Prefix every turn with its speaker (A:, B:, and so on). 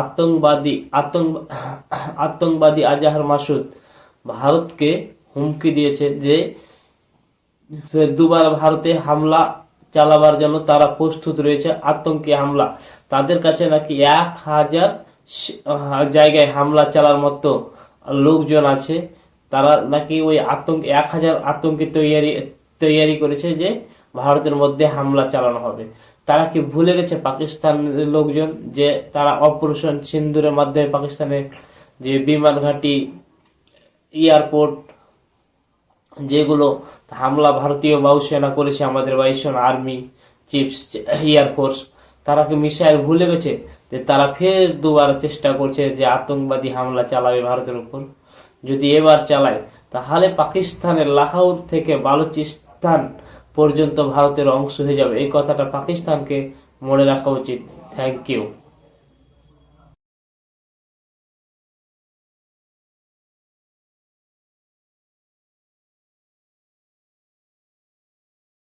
A: আতঙ্কবাদী, আতঙ্ক, আতঙ্কবাদী আজাহার মাসুদ ভারতকে হুমকি দিয়েছে যে দুবার ভারতে হামলা চালাবার জন্য তারা প্রস্তুত রয়েছে, আতঙ্কি হামলা। তাদের কাছে নাকি এক হাজার জায়গায় হামলা চালার মতো লোকজন আছে। তারা নাকি ওই আতঙ্ক, এক হাজার আতঙ্কি তৈয়ারি তৈয়ারি করেছে যে ভারতের মধ্যে হামলা চালানো হবে। তারা কি ভুলে গেছে পাকিস্তানের লোকজন যে তারা অপারেশন সিন্দুরের মাধ্যমে পাকিস্তানের যে বিমান ঘাঁটি, এয়ারপোর্ট, যেগুলো হামলা ভারতীয় বায়ুসেনা করেছে আমাদের বায়ুসেনা আর্মি চিফ এয়ারফোর্স তারা কি মিসাইল ভুলে গেছে যে তারা ফের দুবার চেষ্টা করছে যে আতঙ্কবাদী হামলা চালাবে ভারতের উপর? যদি এবার চালায়, তাহলে পাকিস্তানের লাহোর থেকে বালুচিস্তান পর্যন্ত ভারতের অংশ হয়ে যাবে। এই কথাটা পাকিস্তানকে মনে রাখা উচিত। Thank you